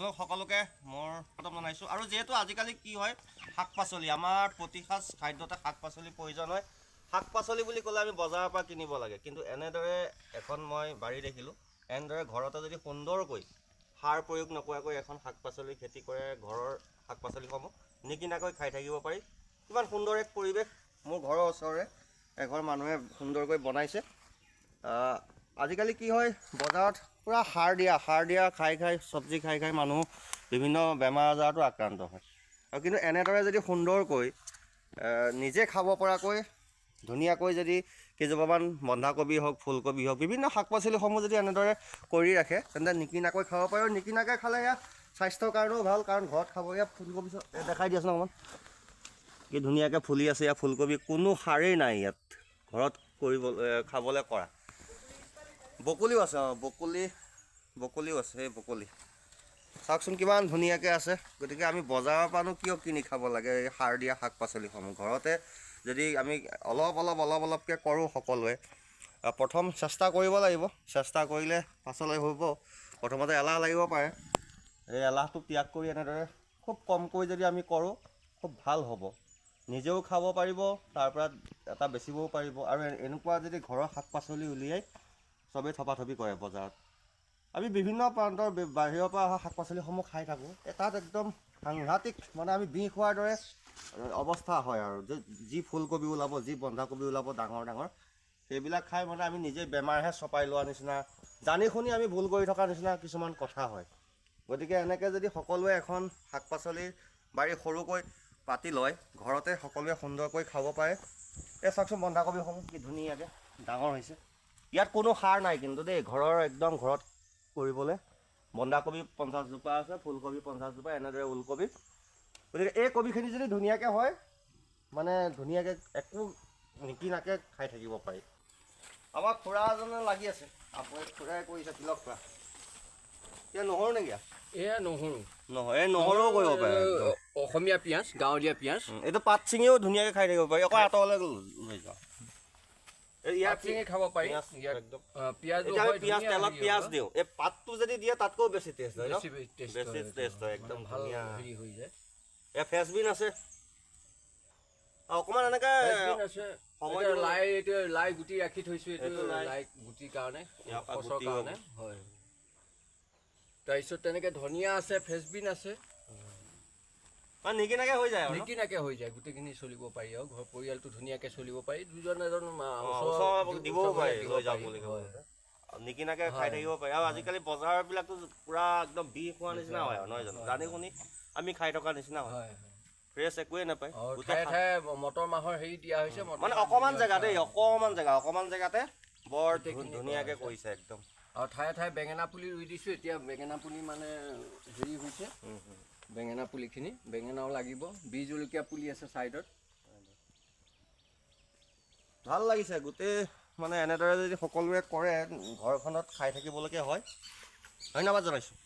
আপোনালোক সকলোকে মোৰ প্ৰথম জনাইছোঁ। আৰু যিহেতু আজিকালি কি হয় শাক পাচলি আমাৰ প্ৰতিসাঁজ খাদ্যতে শাক পাচলিৰ প্ৰয়োজন হয়। শাক পাচলি বুলি ক'লে আমি বজাৰৰ পৰা কিনিব লাগে। কিন্তু এনেদৰে এখন মই বাৰী দেখিলোঁ এনেদৰে ঘৰতে যদি সুন্দৰকৈ সাৰ প্ৰয়োগ নকৰাকৈ এখন শাক পাচলি খেতি কৰে ঘৰৰ শাক পাচলিসমূহ নিকিনাকৈ খাই থাকিব পাৰি। কিমান সুন্দৰ এক পৰিৱেশ মোৰ ঘৰৰ ওচৰৰে এঘৰ মানুহে সুন্দৰকৈ বনাইছে। আজিকালি কি হয় বজাৰত পূৰা সাৰ দিয়া সাৰ দিয়া খাই খাই চব্জি খাই খাই মানুহ বিভিন্ন বেমাৰ আজাৰতো আক্ৰান্ত হয়। আৰু কিন্তু এনেদৰে যদি সুন্দৰকৈ নিজে খাব পৰাকৈ ধুনীয়াকৈ যদি কেইজোপামান বন্ধাকবি হওক ফুলকবি হওক বিভিন্ন শাক পাচলিসমূহ যদি এনেদৰে কৰি ৰাখে তেন্তে নিকিনাকৈ খাব পাৰে আৰু নিকিনাকৈ খালে এয়া স্বাস্থ্যৰ কাৰণেও ভাল কাৰণ ঘৰত খাব এয়া ফুলকবি চ- এ দেখাই দিয়াচোন অকণমান। কি ধুনীয়াকৈ ফুলি আছে ইয়াত ফুলকবি কোনো সাৰেই নাই ইয়াত ঘৰত কৰিব খাবলৈ কৰা। বকলিও আছে অঁ বকলি বকলিও আছে এই বকলি। চাওকচোন কিমান ধুনীয়াকৈ আছে গতিকে আমি বজাৰৰ পৰানো কিয় কিনি খাব লাগে এই সাৰ দিয়া শাক পাচলিসমূহ? ঘৰতে যদি আমি অলপ অলপ অলপ অলপকৈ কৰোঁ সকলোৱে প্ৰথম চেষ্টা কৰিব লাগিব। চেষ্টা কৰিলে পাছলৈ হ'ব প্ৰথমতে এলাহ লাগিব পাৰে। এই এলাহটো ত্যাগ কৰি এনেদৰে খুব কমকৈ যদি আমি কৰোঁ খুব ভাল হ'ব। নিজেও খাব পাৰিব তাৰ পৰা এটা বেচিবও পাৰিব। আৰু এনেকুৱা যদি ঘৰৰ শাক পাচলি উলিয়াই চবেই থপাথপি কৰে বজাৰত। আমি বিভিন্ন প্ৰান্তৰ বাহিৰৰ পৰা অহা শাক পাচলিসমূহ খাই থাকোঁ। তাত একদম সাংঘাতিক মানে আমি বিষ খোৱাৰ দৰে অৱস্থা হয় আৰু। যি ফুলকবি ওলাব যি বন্ধাকবি ওলাব ডাঙৰ ডাঙৰ সেইবিলাক খাই মানে আমি নিজে বেমাৰহে চপাই লোৱা নিচিনা জানি শুনি আমি ভুল কৰি থকা নিচিনা কিছুমান কথা হয়। গতিকে এনেকৈ যদি সকলোৱে এখন শাক পাচলিৰ বাৰী সৰুকৈ পাতি লয় ঘৰতে সকলোৱে সুন্দৰকৈ খাব পাৰে। এই চাওকচোন বন্ধাকবিসমূহ কি ধুনীয়াকৈ ডাঙৰ হৈছে। ইয়াত কোনো সাৰ নাই কিন্তু দেই ঘৰৰ একদম ঘৰত কৰিবলৈ। বন্ধাকবি পঞ্চাছজোপা আছে ফুলকবি পঞ্চাছজোপা এনেদৰে ওলকবি। গতিকে এই কবিখিনি যদি ধুনীয়াকৈ হয় মানে ধুনীয়াকৈ একো নিকিনাকৈ খাই থাকিব পাৰি। আমাৰ খুৰা এজনে লাগি আছে। আপুনি খুৰাই কৰিছে তিলক খুৰা। এতিয়া নহৰু নেকি এয়া নহৰু। নহয় এই নহৰুও কৰিব পাৰে। অসমীয়া পিঁয়াজ গাঁৱলীয়া পিঁয়াজ। এইটো পাত ছিঙিও ধুনীয়াকৈ খাই থাকিব পাৰি। অকল আঁতৰলৈ লৈ যাওঁ এই ইয়াত ইয়াত চিঙি খাব পাৰি। পিঁয়াজ ইয়াত একদম। অ, পিঁয়াজো এতিয়া আমি হয়, পিঁয়াজ ধুনীয়া তেলত হেৰি পিঁয়াজ হয়। দিওঁ। এই পাতটো যদি দিয়ে তাতকৈও বেছি টেষ্ট হয় ন বেছি বেছি taste বেছি হয়, taste হয়, একদম মানে ভাল ধুনীয়া। হেৰি হৈ যায়। এয়া ফ্ৰেচবিন আছে। আৰু অকণমান এনেকৈ ফ্ৰেঞ্চবিন আছে। সময় এতিয়া দিব- লাই এইটো লাই গুটি ৰাখি থৈছো এইটো এইটো লাই। লাই গুটিৰ কাৰণে ইয়াৰ পৰা খচৰ গুটি হ'ব। কাৰণে হয়। তাৰপিছত তেনেকে ধনিয়া আছে ফ্ৰেচবিন আছে। নিকিনাকৈ হৈ যায় আৰু ন? নিকিনাকে হৈ যায় গোটেইখিনি চলিব পাৰি আৰু ঘৰ পৰিয়ালটো ধুনীয়াকে চলিব পাৰি দুজন এজন আ, অ, ওচৰৰ ওচৰৰ দিবও ওচৰৰ পাৰি দিব লৈ যাওঁ পাৰি, বুলি হয়। ক'লে আৰু নিকিনাকৈ খাই। থাকিব পাৰি আৰু আজিকালি বজাৰবিলাকতো পূৰা একদম বিষ হোৱা নিচিনা হয় আৰু নহয় জানো জানি শুনি আমি খাই থকা নিচিনা হয় ফ্ৰেছ একোৱেই নাপায় আৰু গোটেই ঠায়ে খা- ঠায়ে মটৰ মাহৰ হেৰি দিয়া হৈছে মটৰ মানে অকণমান দিয়া জেগা। দেই অকণমান জেগা অকণমান জেগাতে বৰ ধুনীয়াকৈ কৰা কৰিছে একদম আৰু ঠায়ে ঠায়ে বেঙেনা পুলি ৰুই দিছোঁ এতিয়া বেঙেনা পুলি মানে হেৰি হৈছে। বেঙেনা পুলিখিনি বেঙেনাও লাগিব বীজ জলকীয়া পুলি আছে ছাইডত। ভাল লাগিছে গোটেই মানে এনেদৰে যদি সকলোৱে কৰে ঘৰখনত খাই থাকিবলৈকে হয়। ধন্যবাদ জনাইছোঁ।